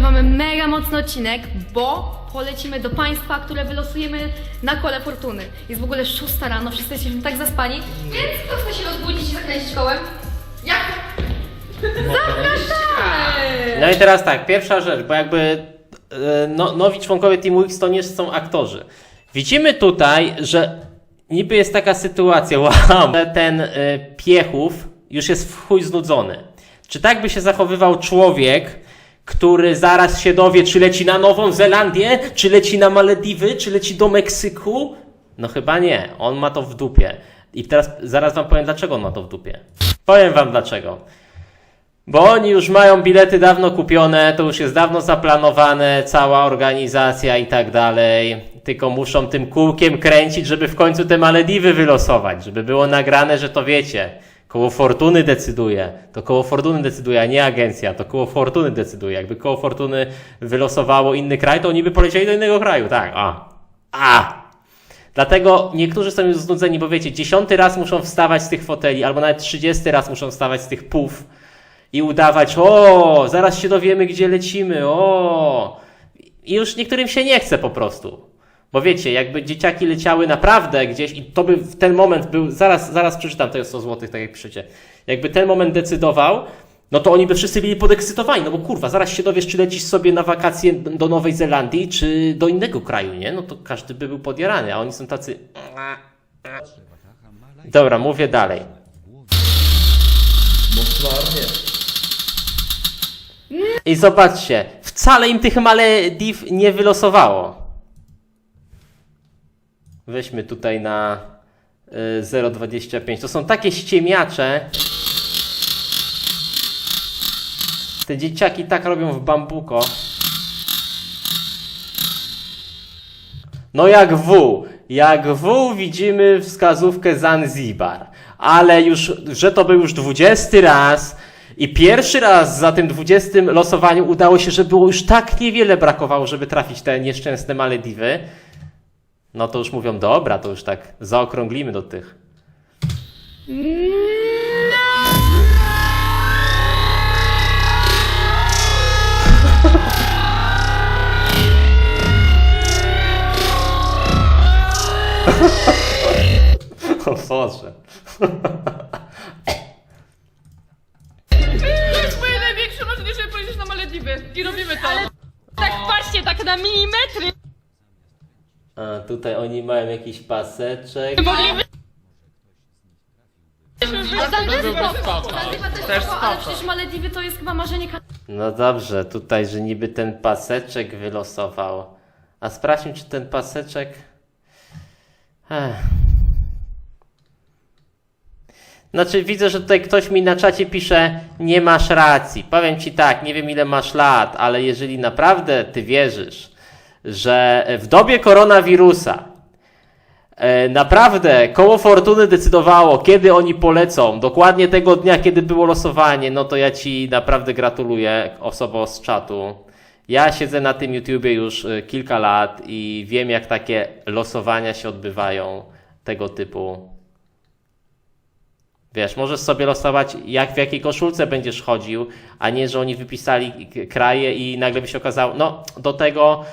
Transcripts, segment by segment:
mamy mega mocny odcinek, bo polecimy do państwa, które wylosujemy na kole fortuny. Jest w ogóle 6 rano, wszyscy jesteśmy tak zaspani, więc kto chce się rozbudzić i zakręcić kołem? Jak? Zapraszamy! No i teraz tak, pierwsza rzecz, bo jakby e, no, nowi członkowie Team Wix to nie są aktorzy. Widzimy tutaj, że niby jest taka sytuacja, wow, że ten e, Piechów już jest w chuj znudzony. Czy tak by się zachowywał człowiek, który zaraz się dowie, czy leci na Nową Zelandię, czy leci na Malediwy, czy leci do Meksyku? No chyba nie, on ma to w dupie. I teraz zaraz wam powiem, dlaczego on ma to w dupie. Powiem wam dlaczego. Bo oni już mają bilety dawno kupione, to już jest dawno zaplanowane, cała organizacja i tak dalej. Tylko muszą tym kółkiem kręcić, żeby w końcu te Malediwy wylosować, żeby było nagrane, że to wiecie. Koło Fortuny decyduje. To koło Fortuny decyduje, a nie agencja. To koło Fortuny decyduje. Jakby koło Fortuny wylosowało inny kraj, to oni by polecieli do innego kraju. Tak, a. A! Dlatego niektórzy są już znudzeni, bo wiecie, dziesiąty raz muszą wstawać z tych foteli, albo nawet trzydziesty raz muszą wstawać z tych pów i udawać, o, zaraz się dowiemy, gdzie lecimy, o. I już niektórym się nie chce po prostu. Bo wiecie, jakby dzieciaki leciały naprawdę gdzieś i to by w ten moment był, zaraz, zaraz przeczytam te 100 zł, tak jak piszecie. Jakby ten moment decydował, no to oni by wszyscy byli podekscytowani, no bo kurwa, zaraz się dowiesz, czy lecisz sobie na wakacje do Nowej Zelandii, czy do innego kraju, nie? No to każdy by był podjarany, a oni są tacy... Dobra, mówię dalej. I zobaczcie, wcale im tych Malediv nie wylosowało. Weźmy tutaj na y, 0,25. To są takie ściemiacze. Te dzieciaki tak robią w bambuko. No jak W. Jak W widzimy wskazówkę Zanzibar. Ale już, że to był już 20 raz i pierwszy raz za tym 20 losowaniu udało się, że było już tak niewiele brakowało, żeby trafić te nieszczęsne Malediwy. No to już mówią, dobra, to już tak zaokrąglimy do tych. O Boże. To jest moje największe marzenie, żeby polecieć na Malediwy. I robimy to. Tak, patrzcie, tak na milimetry. A tutaj oni mają jakiś paseczek. Mogliby... Ale tam też spoko. Zanzibar też spoko, ale przecież Malediwy to jest chyba marzenie ka- No dobrze, tutaj, że niby ten paseczek wylosował. A sprawdźmy, czy ten paseczek. Ech. Znaczy, widzę, że tutaj ktoś mi na czacie pisze, nie masz racji. Powiem ci tak, nie wiem ile masz lat, ale jeżeli naprawdę ty wierzysz, że w dobie koronawirusa E, Naprawdę, koło fortuny decydowało, kiedy oni polecą. Dokładnie tego dnia, kiedy było losowanie. No to ja ci naprawdę gratuluję, osobo z czatu. Ja siedzę na tym YouTubie już e, kilka lat i wiem, jak takie losowania się odbywają tego typu. Wiesz, możesz sobie losować, jak w jakiej koszulce będziesz chodził, a nie, że oni wypisali kraje i nagle by się okazało, no do tego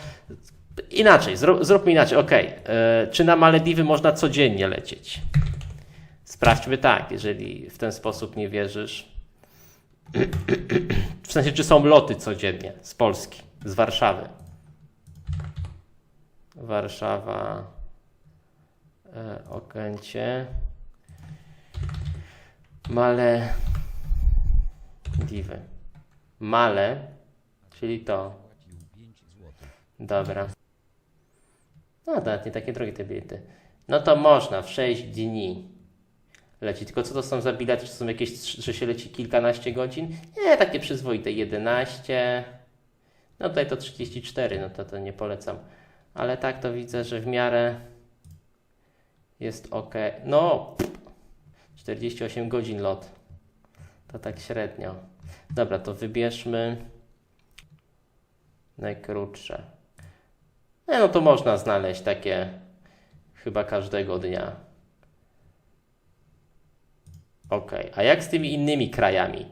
Inaczej, zrób, zróbmy inaczej. Okej, e, czy na Malediwy można codziennie lecieć? Sprawdźmy tak, jeżeli w ten sposób nie wierzysz. W sensie, czy są loty codziennie z Polski, z Warszawy? Warszawa, e, Okęcie, Male, Diwy. Male, czyli to. Dobra. No nawet nie takie drogie te bilety. No to można w 6 dni leci. Tylko co to są za bilety? Czy są jakieś, że się leci kilkanaście godzin? Nie, takie przyzwoite. 11. No tutaj to 34, no to, to nie polecam. Ale tak to widzę, że w miarę jest ok. No, 48 godzin lot. To tak średnio. Dobra, to wybierzmy najkrótsze. Nie, no to można znaleźć takie chyba każdego dnia. Ok, a jak z tymi innymi krajami,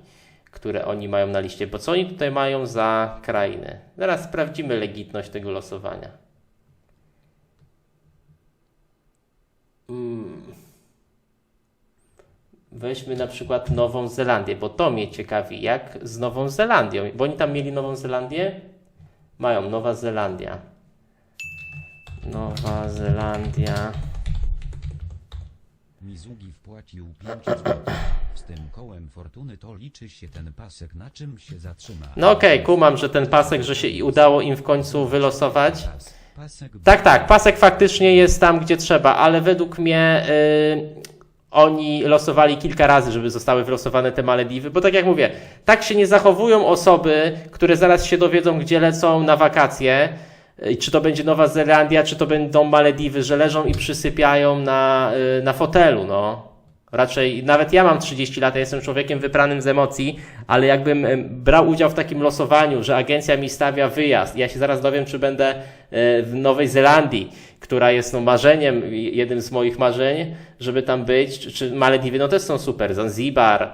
które oni mają na liście. Bo co oni tutaj mają za krainy? Zaraz sprawdzimy legitność tego losowania. Mm. Weźmy na przykład Nową Zelandię, bo to mnie ciekawi, jak z Nową Zelandią. Bo oni tam mieli Nową Zelandię? Mają Nowa Zelandia. Nowa Zelandia. Mizugi wpłacił 5 zł. Z tym kołem fortuny to liczy się ten pasek, na czym się zatrzyma. No okej, kumam, że ten pasek, że się i udało im w końcu wylosować. Tak, tak, pasek faktycznie jest tam, gdzie trzeba, ale według mnie y, oni losowali kilka razy, żeby zostały wylosowane te Malediwy, bo tak jak mówię, tak się nie zachowują osoby, które zaraz się dowiedzą, gdzie lecą na wakacje, y, czy to będzie Nowa Zelandia, czy to będą Malediwy, że leżą i przysypiają na, y, na fotelu, no. Raczej, nawet ja mam 30 lat, ja jestem człowiekiem wypranym z emocji, ale jakbym brał udział w takim losowaniu, że agencja mi stawia wyjazd, ja się zaraz dowiem, czy będę e, w Nowej Zelandii, która jest no, marzeniem, jednym z moich marzeń, żeby tam być, czy, czy Malediwy, no też są super, Zanzibar,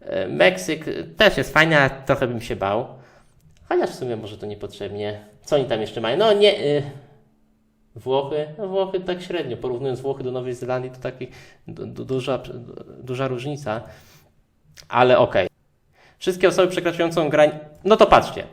e, Meksyk też jest fajny, ale trochę bym się bał. Chociaż w sumie może to niepotrzebnie. Co oni tam jeszcze mają? No nie... Y Włochy? No Włochy tak średnio. Porównując Włochy do Nowej Zelandii, to taki du, du, duża, duża różnica. Ale okej. Wszystkie osoby przekraczającą granicę. No to patrzcie.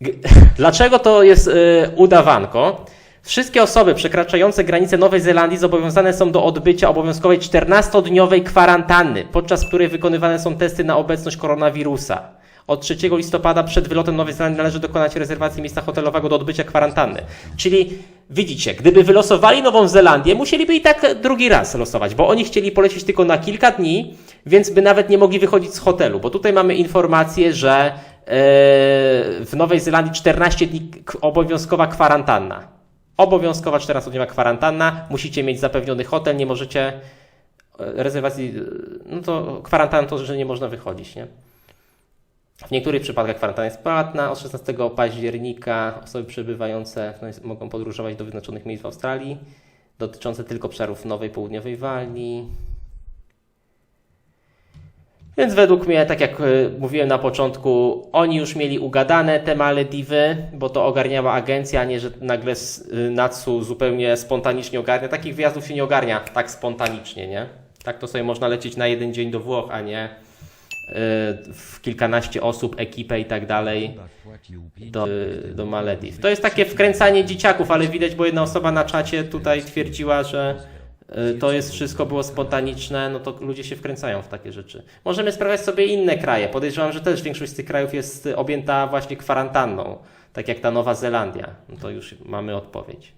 G- Dlaczego to jest y, udawanko? Wszystkie osoby przekraczające granicę Nowej Zelandii zobowiązane są do odbycia obowiązkowej 14-dniowej kwarantanny, podczas której wykonywane są testy na obecność koronawirusa. Od 3 listopada przed wylotem Nowej Zelandii należy dokonać rezerwacji miejsca hotelowego do odbycia kwarantanny. Czyli widzicie, gdyby wylosowali Nową Zelandię, musieliby i tak drugi raz losować, bo oni chcieli polecieć tylko na kilka dni, więc by nawet nie mogli wychodzić z hotelu, bo tutaj mamy informację, że e, w Nowej Zelandii 14 dni obowiązkowa kwarantanna. Obowiązkowa 14-dniowa kwarantanna, musicie mieć zapewniony hotel, nie możecie e, rezerwacji, e, no to kwarantanna to, że nie można wychodzić, nie? W niektórych przypadkach kwarantanna jest płatna. Od 16 października osoby przebywające no, mogą podróżować do wyznaczonych miejsc w Australii, dotyczące tylko obszarów Nowej Południowej Walii. Więc według mnie, tak jak y, mówiłem na początku, oni już mieli ugadane te Malediwy, bo to ogarniała agencja, a nie, że nagle y, Natsu zupełnie spontanicznie ogarnia. Takich wyjazdów się nie ogarnia tak spontanicznie, nie? Tak to sobie można lecieć na jeden dzień do Włoch, a nie w kilkanaście osób, ekipę i tak dalej Chyba wpłacił 5 do, do Malediw. To jest takie wkręcanie dzieciaków, ale widać, bo jedna osoba na czacie tutaj twierdziła, że y, to jest wszystko było spontaniczne, no to ludzie się wkręcają w takie rzeczy. Możemy sprawdzać sobie inne kraje. Podejrzewam, że też większość z tych krajów jest objęta właśnie kwarantanną, tak jak ta Nowa Zelandia. No to już mamy odpowiedź.